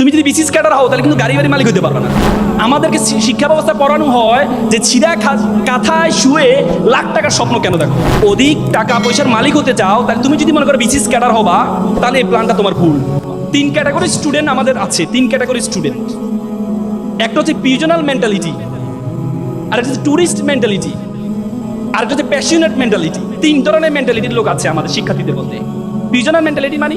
তুমি যদি BCS cadre হও, তাহলে কিন্তু গাড়ি বাড়ি মালিক হতে পারবে না। আমাদেরকে শিক্ষা ব্যবস্থা পড়ানো হয় যে ছিঁড়া কাঁথায় শুয়ে লাখ টাকার স্বপ্ন কেন দেখো? অধিক টাকা পয়সার মালিক হতে চাও, তাহলে তুমি যদি মনে করো বিসিস ক্যাডার হবা, তাহলে এই প্ল্যানটা তোমার ভুল। তিন ক্যাটাগরি স্টুডেন্ট আমাদের আছে, তিন ক্যাটাগরি স্টুডেন্ট একটা হচ্ছে পিউজনাল মেন্টালিটি আর একটা হচ্ছে ট্যুরিস্ট মেন্টালিটি আর একটা হচ্ছে প্যাশনেট মেন্টালিটি তিন ধরনের মেন্টালিটির লোক আছে আমাদের শিক্ষার্থীদের মধ্যে। পিউজনাল মেন্টালিটি মানে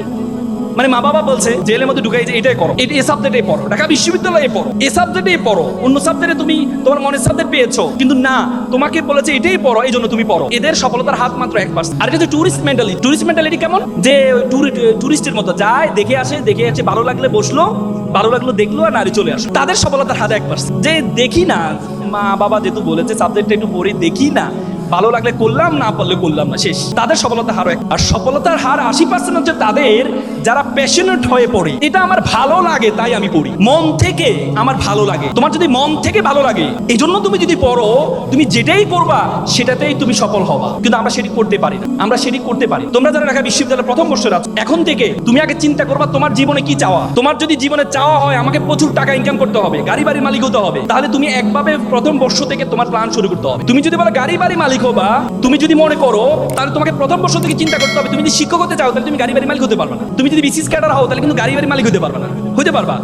মানে মা বাবা বলছে, জেলের মধ্যে ঢুকাই যে এটাই করো এই সাবজেক্টে পড়ো। ঢাকা বিশ্ববিদ্যালয়ে পড়ো। এই সাবজেক্টে পড়ো। অন্য সাবজেক্টে তুমি তোমার মনের সাবজেক্ট পেয়েছ। কিন্তু না, তোমাকে বলেছে এটাই পড়ো, এই জন্য তুমি পড়ো। এদের সফলতার হাত মাত্র এক পার্সেন্ট আর এটা হচ্ছে ট্যুরিস্ট মেন্টালিটি ট্যুরিস্ট মেন্টালিটি কেমন? যে ট্যুরিস্টের মতো যায়, দেখে আসে দেখে আসে, ভালো লাগলে বসল, ভালো লাগল দেখল আর নারী চলে আসলো। তাদের সফলতার হাত এক পার্সেন্ট যে দেখি না, মা বাবা যেহেতু বলেছে সাবজেক্টটা একটু পড়ে দেখি না ভালো লাগলে করলাম, না পারলে করলাম না, শেষ। তাদের সফলতার হার আর সফলতার হার আশি পার্সেন্ট হচ্ছে তাদের যারা প্যাশনেট হয়ে পড়ে। এটা আমার ভালো লাগে, তাই আমি পড়ি। মন থেকে আমার ভালো লাগে। তোমার যদি মন থেকে ভালো লাগে এই জন্য তুমি যদি পড়ো, তুমি যেটাই করবা সেটাতেই তুমি সফল হবা। কিন্তু আমরা সেটি করতে পারি না। আমরা সেটি করতে পারি তোমরা যারা ঢাকা বিশ্ববিদ্যালয়ের প্রথম বর্ষের আছো, এখন থেকে তুমি আগে চিন্তা করবা, তোমার জীবনে কি চাওয়া? তোমার যদি জীবনে চাওয়া হয়, আমাকে প্রচুর টাকা ইনকাম করতে হবে, গাড়ি বাড়ি মালিক হতে হবে। তাহলে তুমি একভাবে প্রথম বর্ষ থেকে তোমার প্ল্যান শুরু করতে হবে। তুমি যদি বলো, গাড়ি বাড়ি মালিক হবা তুমি যদি মনে করো, তাহলে তোমাকে প্রথম বর্ষ থেকে চিন্তা করতে হবে, তুমি যদি শিক্ষক হতে চাও, তাহলে তুমি গাড়ি বাড়ি মালিক হতে পারবে না। তুমি যদি বিসিস ক্যাডার হও, তাহলে কিন্তু গাড়ি বাড়ি মালিক হতে পারবে না। হতে পারবা?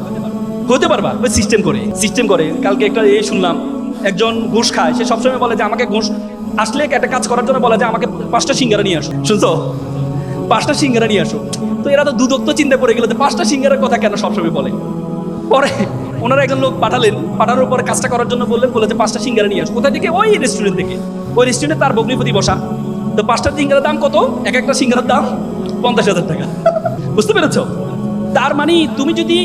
হতে পারবা? ওই সিস্টেম করে সিস্টেম করে। কালকে একটা এ শুনলাম, একজন ঘুষ খায়, সে সবসময় বলে যে, আমাকে ঘুষ আসলে একটা কাজ করার জন্য বলে যে, আমাকে পাঁচটা সিঙ্গারা নিয়ে আসো। শুনছো? পাঁচটা সিঙ্গারা নিয়ে আসো। তো এরা তো দুদক্ত চিন্তা করে গেল যে, পাঁচটা সিঙ্গারের কথা কেন সবসময় বলে? পরে ওনারা একজন লোক পাঠালেন, পাঠানোর পরে কাজটা করার জন্য বললেন বলে যে, পাঁচটা সিঙ্গারা নিয়ে আসো। কোথা থেকে? ওই রেস্টুরেন্ট থেকে। ওই রেস্টুরেন্টে তার বগ্নিপতি বসা। তো পাঁচটা সিঙ্গারার দাম কত? এক একটা সিঙ্গারার দাম পঞ্চাশ হাজার টাকা। বুঝতে পেরেছ? তার মানে তুমি যদি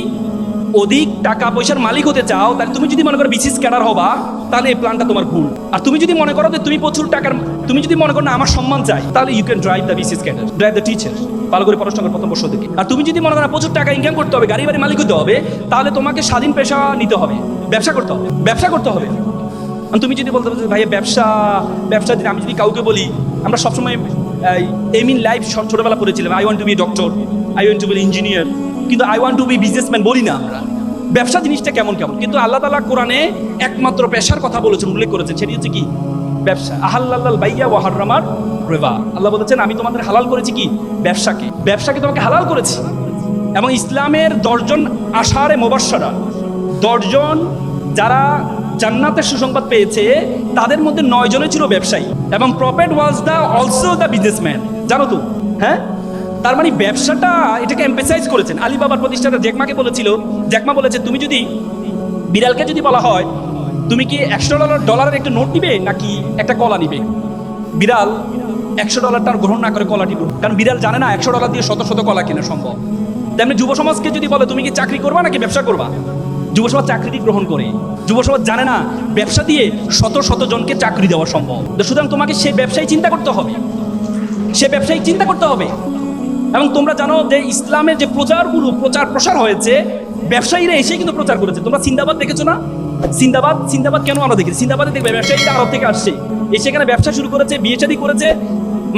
অধিক টাকা পয়সার মালিক হতে চাও, তাহলে তুমি যদি মনে করো বিসিস ক্যাডার হবা, তাহলে এই প্ল্যানটা তোমার ভুল। আর তুমি যদি মনে করো যে তুমি প্রচুর টাকার, তুমি যদি মনে করো না, আমার সম্মান চাই, তাহলে you can drive the BCS cadre drive the teacher ভালো করে পড়াশোনা প্রথম বর্ষ থেকে। আর তুমি যদি মনে করো প্রচুর টাকা ইনকাম করতে হবে, গাড়ি বাড়ি মালিক হতে হবে, তাহলে তোমাকে স্বাধীন পেশা নিতে হবে, ব্যবসা করতে হবে, ব্যবসা করতে হবে। তুমি যদি বলতে পারো ভাইয়া ব্যবসা ব্যবসা যদি আমি যদি কাউকে বলি, আমরা সবসময় এম ইন লাইফ ছোটবেলা পড়েছিলাম। I want to be doctor I want to be engineer কিন্তু I want to be businessman বলি না আমরা। ব্যবসা জিনিসটা কেমন কেমন? কিন্তু আল্লাহ তালা কোরআনে একমাত্র পেশার কথা বলেছেন, উল্লেখ করেছেন। সেটি হচ্ছে কি? ব্যবসা। আহাল্লাল বাইয়া ওয়াহার রেবা। আল্লাহ বলেছেন, আমি তোমাদের হালাল করেছি কি? ব্যবসাকে। ব্যবসাকে তোমাকে হালাল করেছি। এবং ইসলামের দশজন আশারে মোবাসারা দশজন যারা জান্নাতের সুসংবাদ পেয়েছে, তাদের মধ্যে নয় জনে ছিল ব্যবসায়ী এবং prophet was the also the businessman জানো তো? হ্যাঁ? তার মানে ব্যবসাটা এটাকে এম্পেসাইজ করেছেন। আলিবাবার প্রতিষ্ঠাতা জ্যাকমাকে বলেছিল, জ্যাকমা বলেছে, তুমি যদি বিড়ালকে যদি বলা হয়, তুমি কি একশো ডলার, ডলারের একটা নোট নিবে নাকি একটা কলা নিবে? বিড়াল একশো ডলারটা গ্রহণ না করে কলাটি গ্রহণ কারণ বিড়াল জানে না, একশো ডলার দিয়ে শত শত কলা কেনা সম্ভব। তেমনি যুব সমাজকে যদি বলে, তুমি কি চাকরি করবা নাকি ব্যবসা করবা? যুব চাকরিটি গ্রহণ করে। যুব জানে না, ব্যবসা দিয়ে শত শত জনকে চাকরি দেওয়া সম্ভব। সুতরাং তোমাকে সে ব্যবসায়ী চিন্তা করতে হবে। সে ব্যবসায়ী চিন্তা করতে হবে। এবং তোমরা জানো যে ইসলামের যে প্রচারগুলো প্রচার প্রসার হয়েছে, ব্যবসায়ীরা এসে কিন্তু প্রচার করেছে। তোমরা সিন্দাবাদ দেখেছ না? সিন্দাবাদ সিন্দাবাদ কেন আমরা দেখি সিন্দাবাদে দেখবে, ব্যবসায়ীরা আরব থেকে আসছে। এসে এখানে ব্যবসা শুরু করেছে, বিয়ে করেছে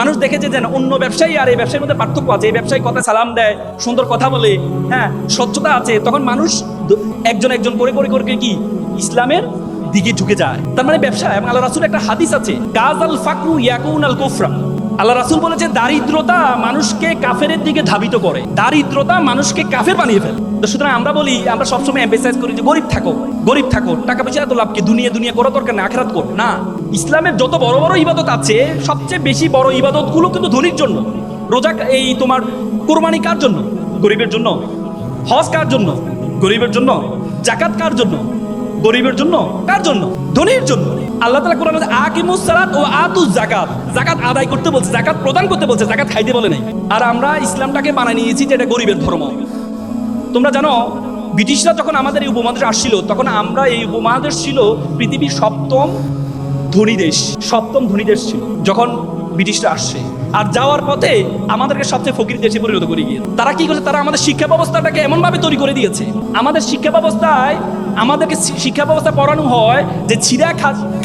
মানুষ দেখেছে যে অন্য ব্যবসায়ী আর এই ব্যবসায়ীর মধ্যে পার্থক্য আছে। এই ব্যবসায়ী কথা সালাম দেয়, সুন্দর কথা বলে হ্যাঁ স্বচ্ছতা আছে। তখন মানুষ একজন একজন করে করে করে কি? ইসলামের দিকে ঝুঁকে যায়। তার মানে ব্যবসা এবং আল্লাহ রাসুল একটা হাদিস আছে গাজ আল ফাকরু ইয়াকুন আল কোফরা। আল্লাহ রাসুল বলেছে, দারিদ্রতা মানুষকে কাফের দিকে ধাবিত করে। দারিদ্রতা মানুষকে কাফের বানিয়ে ফেলে। সুতরাং আমরা বলি, আমরা সবসময় এম্পেসাইজ করি যে গরিব থাকো। গরিব থাকো, টাকা পয়সা এত লাভ কি? দুনিয়া দুনিয়া করা দরকার না আখেরাত কর। না, ইসলামের যত বড় বড় ইবাদত আছে, সবচেয়ে বেশি বড় ইবাদতগুলো কিন্তু ধনির জন্য। রোজা এই তোমার কোরবানি কার জন্য? গরিবের জন্য। হজ কার জন্য? গরিবের জন্য। জাকাত কার জন্য? গরিবের জন্য। কার জন্য? ধনীর জন্য। আল্লাহ তালা কোরআন আকিমুস সালাত ও আতুস জাকাত জাকাত আদায় করতে বলছে জাকাত প্রদান করতে বলছে জাকাত খাইতে বলে নাই। আর আমরা ইসলামটাকে বানায় নিয়েছি যে এটা গরিবের ধর্ম। তোমরা জানো ব্রিটিশরা যখন আমাদের এই উপমহাদেশ আসছিল, তখন আমরা এই উপমহাদেশ ছিল পৃথিবীর সপ্তম ধনী দেশ, সপ্তম ধনী দেশ ছিল, যখন ব্রিটিশরা আসছে। আর যাওয়ার পথে আমাদেরকে সবচেয়ে ফকির দেশে পরিণত করে গিয়ে, তারা কি করছে? তারা আমাদের শিক্ষা ব্যবস্থাটাকে এমনভাবে তৈরি করে দিয়েছে। আমাদের শিক্ষা ব্যবস্থায়, আমাদেরকে শিক্ষা ব্যবস্থা পড়ানো হয় যে ছিঁড়া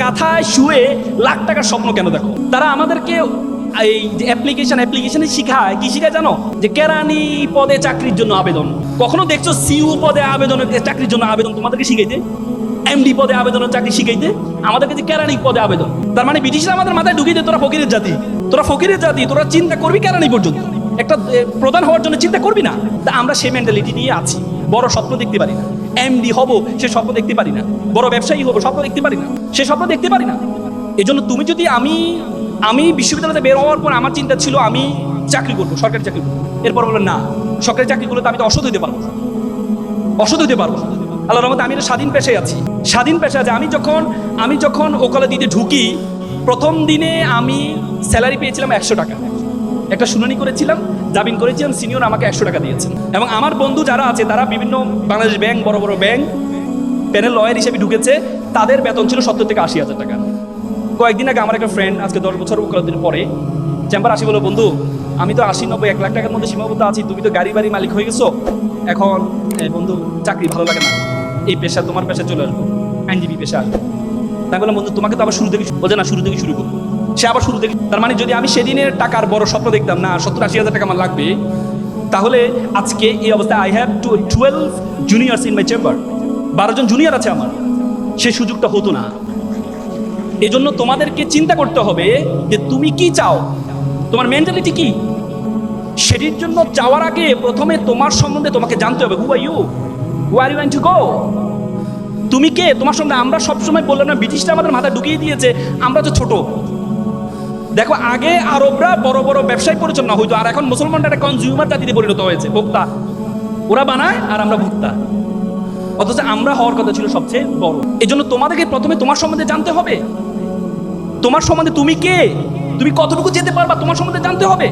কাঁথায় শুয়ে লাখ টাকার স্বপ্ন কেন দেখো? তারা আমাদেরকে এই যে অ্যাপ্লিকেশন অ্যাপ্লিকেশনে শিখায় কি শিখায় জানো? যে কেরানি পদে চাকরির জন্য আবেদন। কখনো দেখছ সিউ পদে আবেদনের চাকরির জন্য আবেদন তোমাদেরকে শিখাইতে? এমডি পদে আবেদনের চাকরি শিখাইতে? আমাদেরকে যে কেরানি পদে আবেদন। তার মানে ব্রিটিশরা আমাদের মাথায় ঢুকিয়ে দেয়, তোরা ফকিরের জাতি। তোরা ফকিরের জাতি, তোরা চিন্তা করবি কেরানি পর্যন্ত। একটা প্রধান হওয়ার জন্য চিন্তা করবি না? তা আমরা সেই মেন্টালিটি নিয়ে আছি। বড় স্বপ্ন দেখতে পারি না। এমডি হব, সে স্বপ্ন দেখতে পারি না। বড় ব্যবসায়ী হব, স্বপ্ন দেখতে পারি না। সে স্বপ্ন দেখতে পারি না। এই জন্য তুমি যদি আমি আমি বিশ্ববিদ্যালয়তে বের হওয়ার পর আমার চিন্তা ছিল আমি চাকরি করব, সরকারি চাকরি করব। এরপর বলল, না, সরকারি চাকরি করলে তো আমি তো অসৎ হইতে পারব। অসৎ হইতে পারব আল্লাহ রহমতে আমি একটা স্বাধীন পেশায় আছি। স্বাধীন পেশা আছে আমি যখন আমি যখন ওকালা দিতে ঢুকি, প্রথম দিনে আমি স্যালারি পেয়েছিলাম একশো টাকা। একটা শুনানি করেছিলাম, জামিন করেছিলাম, সিনিয়র আমাকে একশো টাকা দিয়েছেন। এবং আমার বন্ধু যারা আছে, তারা বিভিন্ন বাংলাদেশ ব্যাংক, বড় বড় ব্যাংক, প্যানেল লয়ার হিসেবে ঢুকেছে, তাদের বেতন ছিল সত্তর থেকে আশি হাজার টাকা। কয়েকদিন আগে আমার একটা ফ্রেন্ড আজকে দশ বছর ওকালতির পরে চেম্বার আসি, বলো, বন্ধু, আমি তো আশি নব্বই এক লাখ টাকার মধ্যে সীমাবদ্ধ আছি, তুমি তো গাড়ি বাড়ি মালিক হয়ে গেছো। এখন বন্ধু, চাকরি ভালো লাগে না। এই পেশা তোমার পেশা চলে আসব। আইনজীবী পেশা তাই বললাম, বন্ধু, তোমাকে তো আবার শুরু থেকে বলছে, না, শুরু থেকে শুরু করব সে আবার শুরু থেকে, তার মানে যদি আমি সেদিনের টাকার বড় স্বপ্ন দেখতাম, না, সত্তর আশি হাজার টাকা আমার লাগবে, তাহলে আজকে এই অবস্থায় I have to twelve juniors in my chamber বারো জন জুনিয়র আছে আমার। সে সুযোগটা হতো না। এজন্য তোমাদেরকে চিন্তা করতে হবে যে তুমি কি চাও? তোমার মেন্টালিটি কি? সেটির জন্য যাওয়ার আগে প্রথমে তোমার সম্বন্ধে তোমাকে জানতে হবে who you who are you to go তুমি কে? তোমার সঙ্গে আমরা সবসময় বললাম না, ব্রিটিশরা আমাদের মাথায় ঢুকিয়ে দিয়েছে, আমরা তো ছোট। দেখো, আগে আরবরা বড় বড় ব্যবসায় পরিচালনা হইতো আর এখন মুসলমানরা একটা কনজিউমার জাতিতে পরিণত হয়েছে, ভোক্তা। ওরা বানায় আর আমরা ভোক্তা। অথচ আমরা হওয়ার কথা ছিল সবচেয়ে বড়। এই জন্য তোমাদেরকে প্রথমে তোমার সম্বন্ধে জানতে হবে। তোমার সম্বন্ধে তুমি কে? তুমি কতটুকু যেতে পারবা? তোমার সম্বন্ধে জানতে হবে।